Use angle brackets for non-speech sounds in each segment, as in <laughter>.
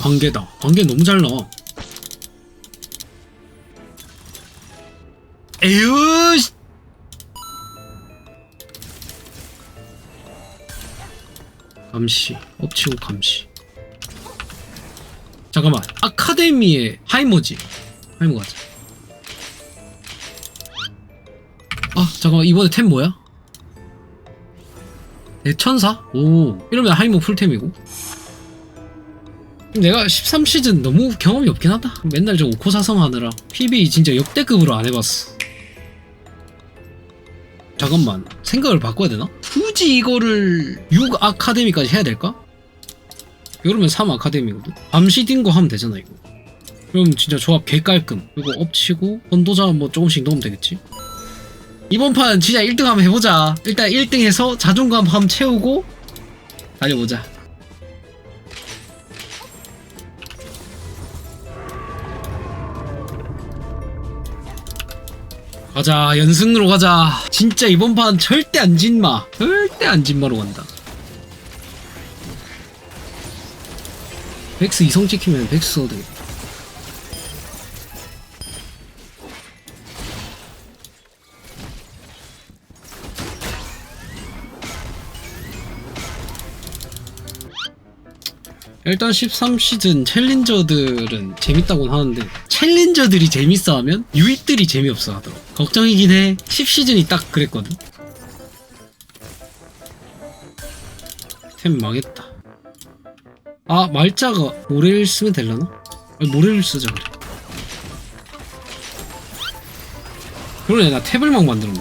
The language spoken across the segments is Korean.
관계다. 관계 너무 잘 나와. 에휴! 씨. 감시. 엎치고 감시. 잠깐만. 아카데미의 하이모지. 하이모 가자. 아, 잠깐만. 이번에 템 뭐야? 대천사? 오. 이러면 하이모 풀템이고. 내가 13시즌 너무 경험이 없긴 하다. 맨날 저 오코 사성 하느라 PB 진짜 역대급으로 안 해봤어. 잠깐만 생각을 바꿔야 되나? 굳이 이거를 6 아카데미까지 해야 될까? 이러면 3 아카데미거든. 밤시 딩거 하면 되잖아 이거. 그럼 진짜 조합 개 깔끔. 그리고 엎치고 선도자 뭐 조금씩 넣으면 되겠지. 이번 판 진짜 1등 한번 해보자. 일단 1등 해서 자존감 한번 채우고 달려보자. 가자 연승으로 가자. 진짜 이번 판 절대 안 진마. 절대 안 진마로 간다. 백스 이성 찍히면 백스 써도 되겠다 일단 13시즌 챌린저들은 재밌다고는 하는데 챌린저들이 재밌어 하면 유닛들이 재미없어 하더라 걱정이긴 해. 10시즌이 딱 그랬거든. 템 망했다. 아 말자가 모래를 쓰면 되려나? 아니, 모래를 쓰자 그래. 그러네 나 탭을 막 만들었네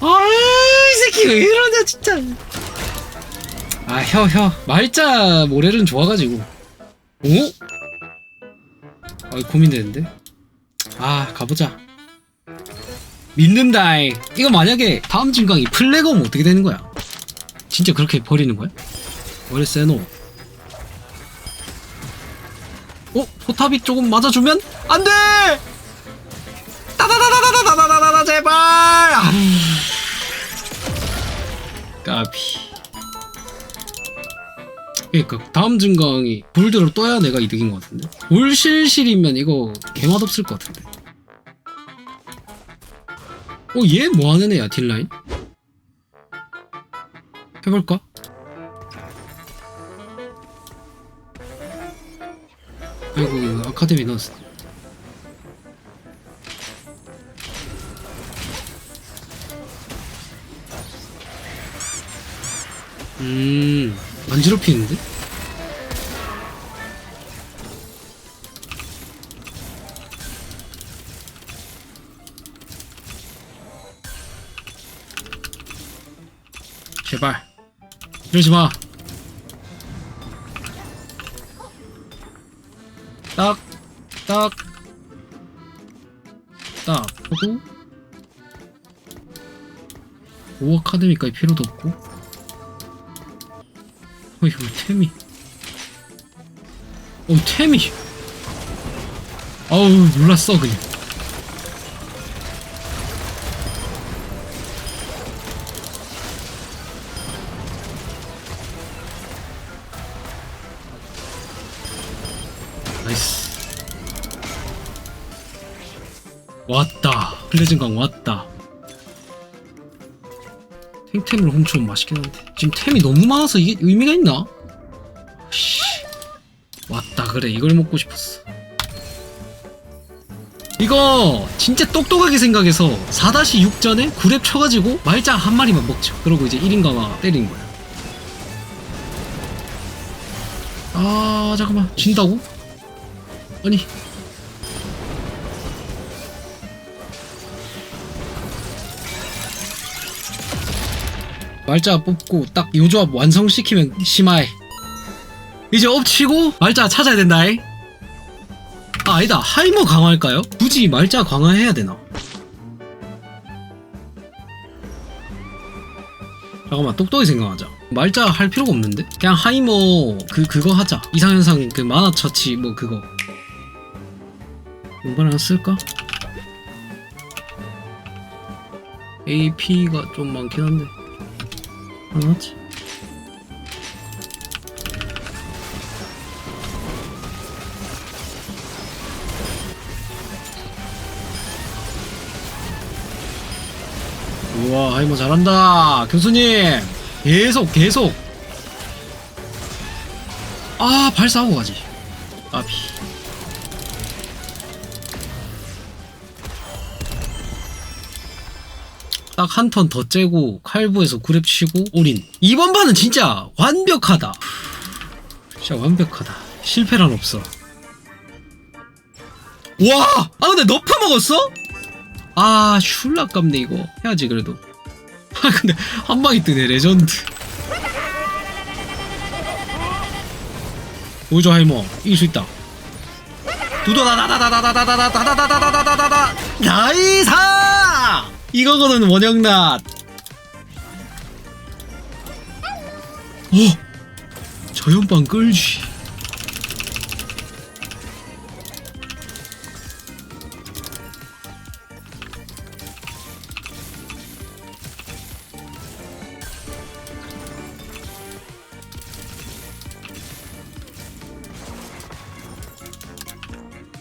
아이 새끼 왜 이러냐 진짜 아, 혀, 혀. 말자 모래는 좋아가지고. 오? 아, 고민되는데? 아, 가보자. 믿는다이. 이거 만약에 다음 진강이 플래그면 어떻게 되는 거야? 진짜 그렇게 버리는 거야? 머리 세노. 어? 포탑이 조금 맞아주면? 안 돼! 따다다다다다다다다다, 제발! 아. 까비. 그러니까 다음 증강이 볼드로 떠야 내가 이득인 것 같은데 볼실실이면 이거 개맛 없을 것 같은데 어 얘 뭐하는 애야 딜라인? 해볼까? 아이고 이거 아카데미 넣었어 음 안 지럽히는데? 제발 이러지 마. 딱, 딱, 딱 하고 오 아카데미까지 필요도 없고 어 이거 템이. 어 템이. 아우 놀랐어 그냥. 나이스. 왔다. 플레즌강 왔다 탱템을 훔쳐오면 맛있긴 한데. 지금 템이 너무 많아서 이게 의미가 있나? 씨. 왔다 그래. 이걸 먹고 싶었어. 이거 진짜 똑똑하게 생각해서 4-6 전에 9렙 쳐가지고 말자 한 마리만 먹죠. 그러고 이제 1인 강화 때리는 거야. 아 잠깐만. 진다고? 아니 말자 뽑고 딱 요 조합 완성시키면 심하해. 이제 엎치고 말자 찾아야 된다이 아 아니다. 하이머 강화할까요? 굳이 말자 강화해야 되나? 잠깐만 똑똑히 생각하자. 말자 할 필요가 없는데? 그냥 하이머 그 그거 하자. 이상현상 그 만화 처치 뭐 그거. 이번 하나 쓸까? AP가 좀 많긴 한데 Evet. 우와 아이모 뭐 잘한다. 교수님 계속 계속. 아 발사하고 가지. 딱 한 턴 더 째고 칼부에서 그랩 치고 올인 이번 판은 진짜 완벽하다 진짜 완벽하다 실패란 없어 와! 아 근데 너 파먹었어? 아 슐라 깝네 이거 해야지 그래도 아 근데 한 방이 뜨네 레전드 보여줘 하이모 이길 수 있다 두더다다다다다다다다다다다다다다다다다다 나이사 이거거든 원형낫 오 저연빵 끌지.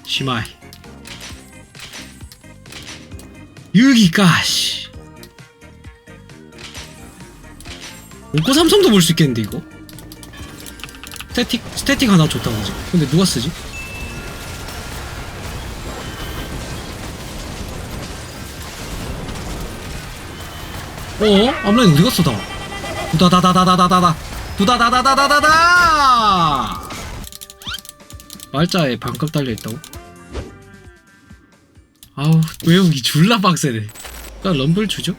시마이 여기까지 오코 삼성도 볼 수 있겠는데 이거 스태틱 스태틱 하나 좋다 그지 근데 누가 쓰지? 어? 앞라인 어디 갔어 다 두다다다다다다다다 두다다다다다다다 말자에 반값 달려있다고? 아우 외우기 졸라 빡세네. 나 럼블 주죠?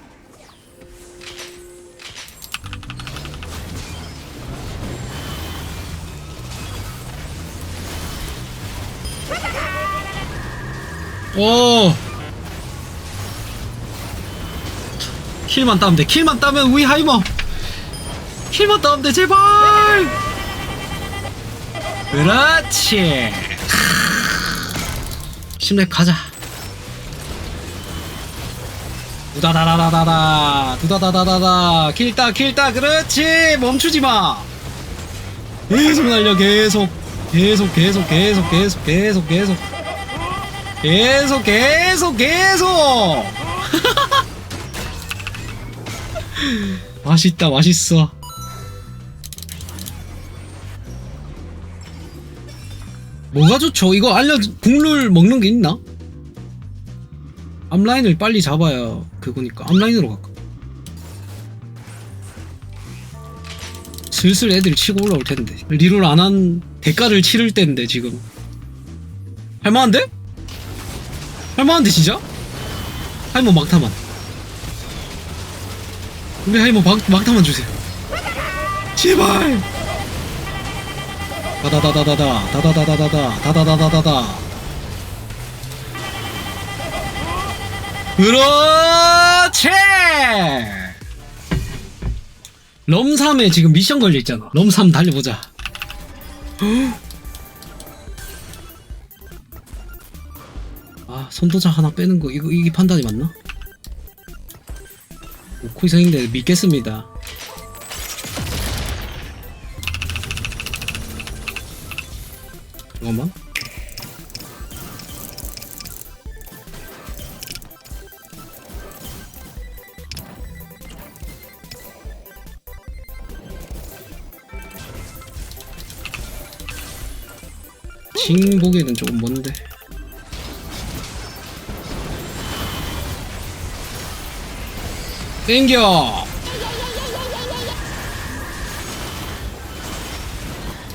오 킬만 따면 돼. 킬만 따면 우리 하이머. 킬만 따면 돼 제발! 그렇지. 심렉 가자 두다다다다다다. 두다다다다다. 킬따 킬따. 그렇지. 멈추지마. 계속 날려. 계속. 계속 계속 계속 계속 계속 계속. 계속 계속 계속. <laughs> 맛있다 맛있어. 뭐가 좋죠? 이거 알려 국룰 먹는 게 있나? 앞라인을 빨리 잡아야 그거니까 앞라인으로 갈까? 슬슬 애들이 치고 올라올 텐데 리롤 안 한 대가를 치를 때인데 지금 할만한데? 할만한데 진짜? 하이모 막타만 우리 하이모 막, 막타만 주세요 제발 다다다다다다 다다다다다다 다다다다다다 그렇지! 럼삼에 지금 미션 걸려있잖아. 럼삼 달려보자. 아 손도작 하나 빼는 거 이거 이게 판단이 맞나? 오코이성인데 믿겠습니다. 잠깐만 징 보기에는 조금 먼데 땡겨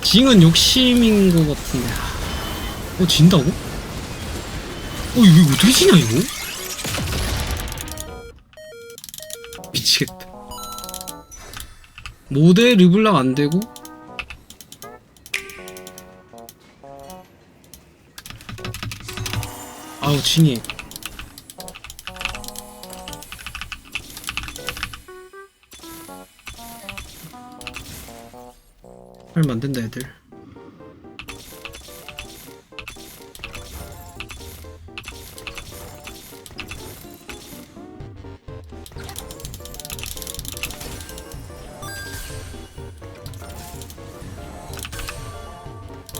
징은 욕심인 것 같은데 어 진다고? 어 이거 어떻게 지냐 이거? 미치겠다 모델 르블랑 안되고 아우 진이. 하면 안된다 애들.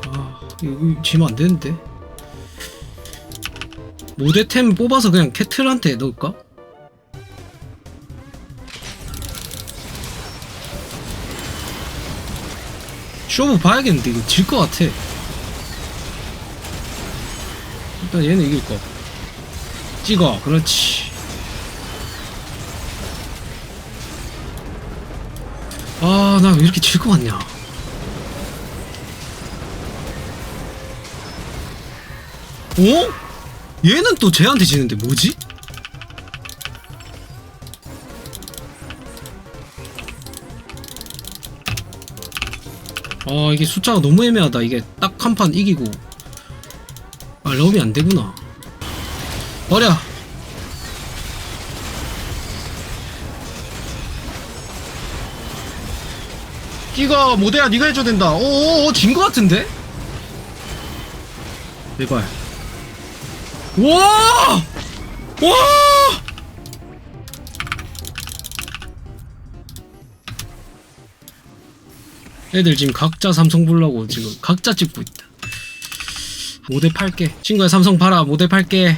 아 이거 지면 안 되는데 무대템 뽑아서 그냥 캐틀한테 넣을까? 쇼부 봐야겠는데 이거 질 것 같아. 일단 얘는 이길 거. 찍어. 그렇지. 아 나 왜 이렇게 질 것 같냐. 오? 얘는 또 쟤한테 지는데 뭐지? 아 이게 숫자가 너무 애매하다. 이게 딱 한 판 이기고. 아 럼이 안 되구나. 버려. 끼가 모델야 네가 해줘야 된다. 오오오 진 거 같은데? 제발 와! 와! 애들 지금 각자 삼성 보려고 지금 각자 찍고 있다. 모델 팔게. 친구야 삼성 팔아. 모델 팔게.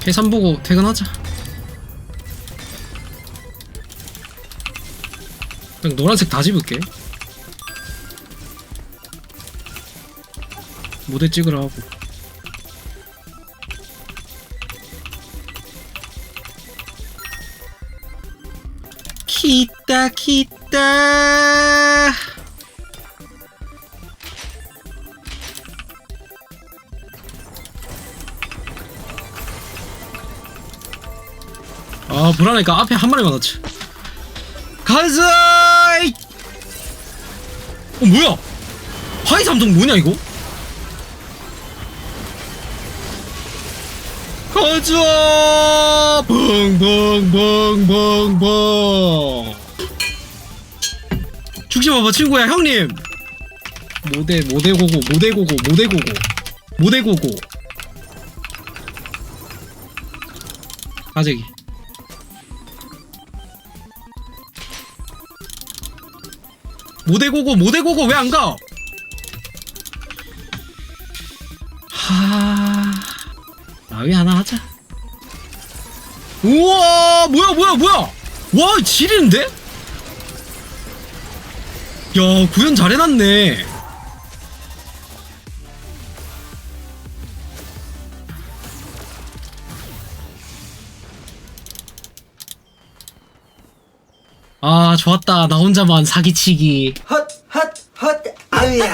계산 보고 퇴근하자. 그냥 노란색 다 집을게. 모델 찍으라 하고. 키따 키따 아 불안하니까 앞에 한 마리만 넣자 가자! 이- 어 뭐야? 하이 삼성 뭐냐 이거? 가자! 붕붕붕붕붕 죽지 마봐 친구야 형님. 모대 모대고고 모대고고 모대고고. 모대고고. 가재기 모대고고 모대고고 왜 안 가? 하 나위 하나 하자. 우와 뭐야 뭐야 뭐야 와 지리는데? 야 구현 잘 해놨네. 아 좋았다 나 혼자만 사기치기 헛, 헛, 헛, 아유야.